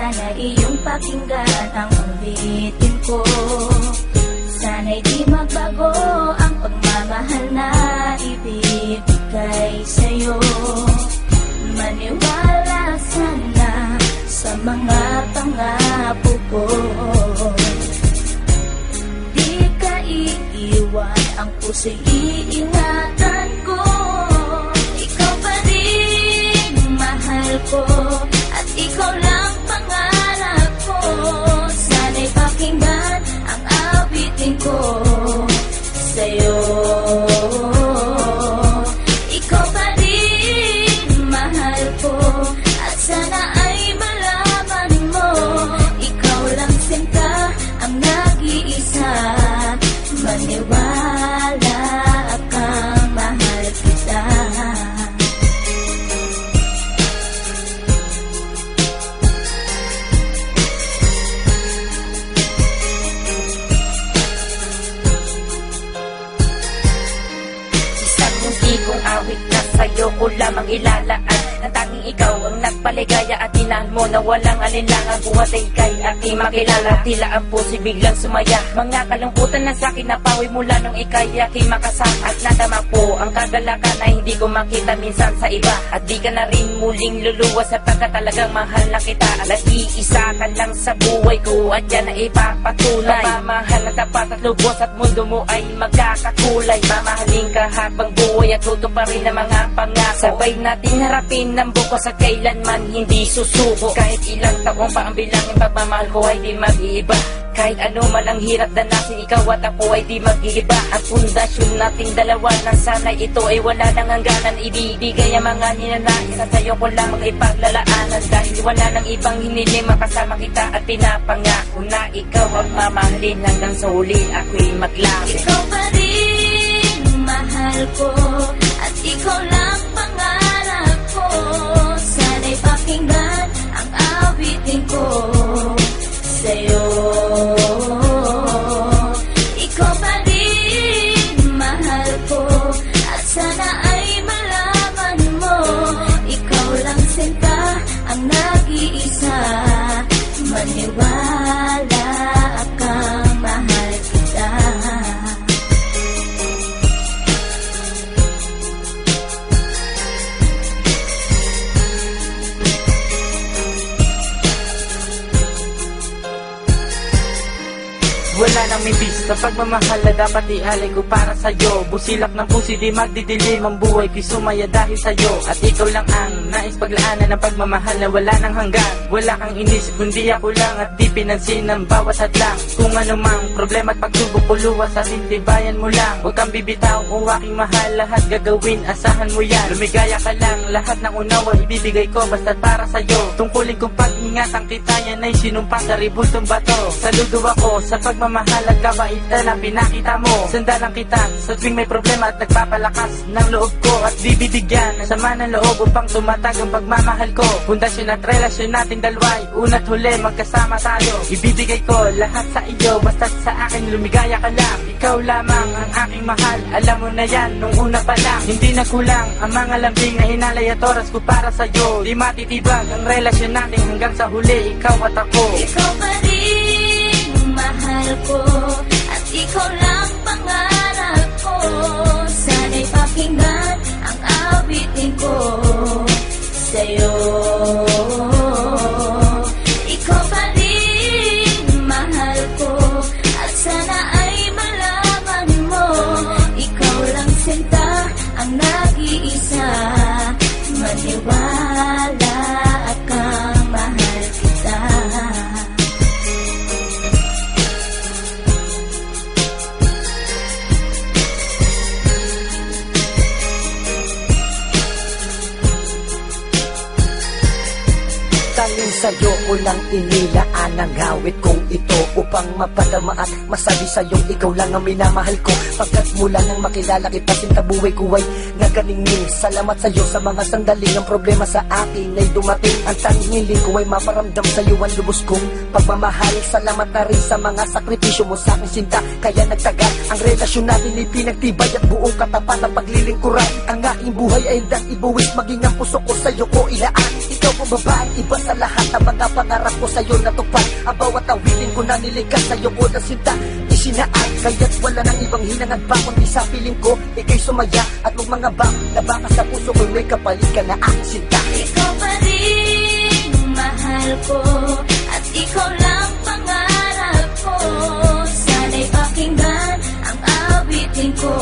Sana iyong pakinggan ang ulitin ko. Sana'y di magbago ang pagmamahal na ibibigay sa'yo. Maniwala sana sa mga pangako ko. Di ka iiwan, ang puso'y iingatan ikaw ang nagpaligaya at tinahan mo na walang alinlangan Buhat ay kay aking makilala. Tila ang puso biglang sumaya. Mga kalungkutan na sa'kin napawi mula nung ikay aking makasama. At nadama po ang kagalakan na hindi ko makita minsan sa iba. At di ka na rin muling luluwas sapagkat talagang mahal na kita. At iisa ka lang sa buhay ko at yan ay ipapatunay. Mamahal na tapat at lubos at mundo mo ay magkakakulay. Mamahalin ka habang buhay at tuto pa rin ang mga pangako. Sabay natin harapin ng bukas at kailanman hindi susuko. Kahit ilang taong pa ang bilangin pagmamahal ko ay di mag-iiba. Kahit ano man ang hirap danasin ikaw at ako ay di mag-iiba. Ang pundasyon nating dalawa na sana ito ay wala nang hangganan. Ibibigay ang mga ninanais at sa'yo ko lamang ipaglalaanan Dahil wala nang ibang hiniling makasama kita at pinapangako Na ikaw ang mamahalin hanggang sa huli ako'y maglaki Ikaw pa rin mahal ko. At ikaw lang pakinggan ang awitin ko Wala nang mibis sa pagmamahal na dapat ialay ko para sa'yo. Busilak ng pusi di magdidilim ang buhay Ko'y sumaya dahil sa'yo. At ikaw lang ang nais paglaanan ng pagmamahal na wala nang hanggan. Wala kang inisip kundi ako lang at di pinansin ang bawat hadlang Kung ano mang problema at pagsubok ko luwas at intibayan mo lang. Huwag kang bibitaw o aking mahal lahat gagawin asahan mo yan. Lumigaya ka lang lahat ng unawa ibibigay ko basta para sa'yo. Tungkulin kong pag-ingatan kita yan ay sinumpa sa ribultong bato. Saludo ako sa pagmamahal at kabaitan na pinakita mo. Sandalang kita sa tuwing may problema at nagpapalakas ng loob ko At bibigyan ng sama ng loob upang tumatag ang pagmamahal ko. Pundasyon at relasyon natin dalaway Una't huli magkasama tayo. Ibibigay ko lahat sa iyo basta't sa akin lumigaya ka lang. Ikaw lamang ang aking mahal Alam mo na yan nung una pa lang. Hindi na kulang ang mga lambing na hinalay at oras ko para sa'yo. Di matitibag ang relasyon natin hanggang sa huli Ikaw at ako. Ikaw pa rin Sa'yo ko lang inilaan ang awit kong ito Upang mapadama at masabi sa'yong ikaw lang ang minamahal ko. Pagkat mula nang makilala kita sinta buhay ko ay naganingning Salamat sa'yo sa mga sandaling ang problema sa akin ay dumating. Ang tanging hiling ko ay maparamdam sa'yo ang lubos kong pagmamahal. Salamat na rin sa mga sakripisyo mo sa akin sinta Kaya nagtagal ang relasyon natin ay pinagtibay at buong katapat ng paglilingkuran. Ang aking buhay ay hindang ibuwis maging ang puso ko sa'yo ko ilaan Ang babae iba sa lahat ng mga pangarap ko sa'yo natupad. Ang bawat awitin ko na nilikas sa'yo ko na sinta. Isinaan, kaya't wala nang ibang hinangad pa Kundi sa piling ko, ikay sumaya. At mag mga bang na baka sa puso ko May kapalit ka na aking sinta Ikaw pa rin mahal ko At ikaw lang pangarap ko. Sana'y pakinggan ang awitin ko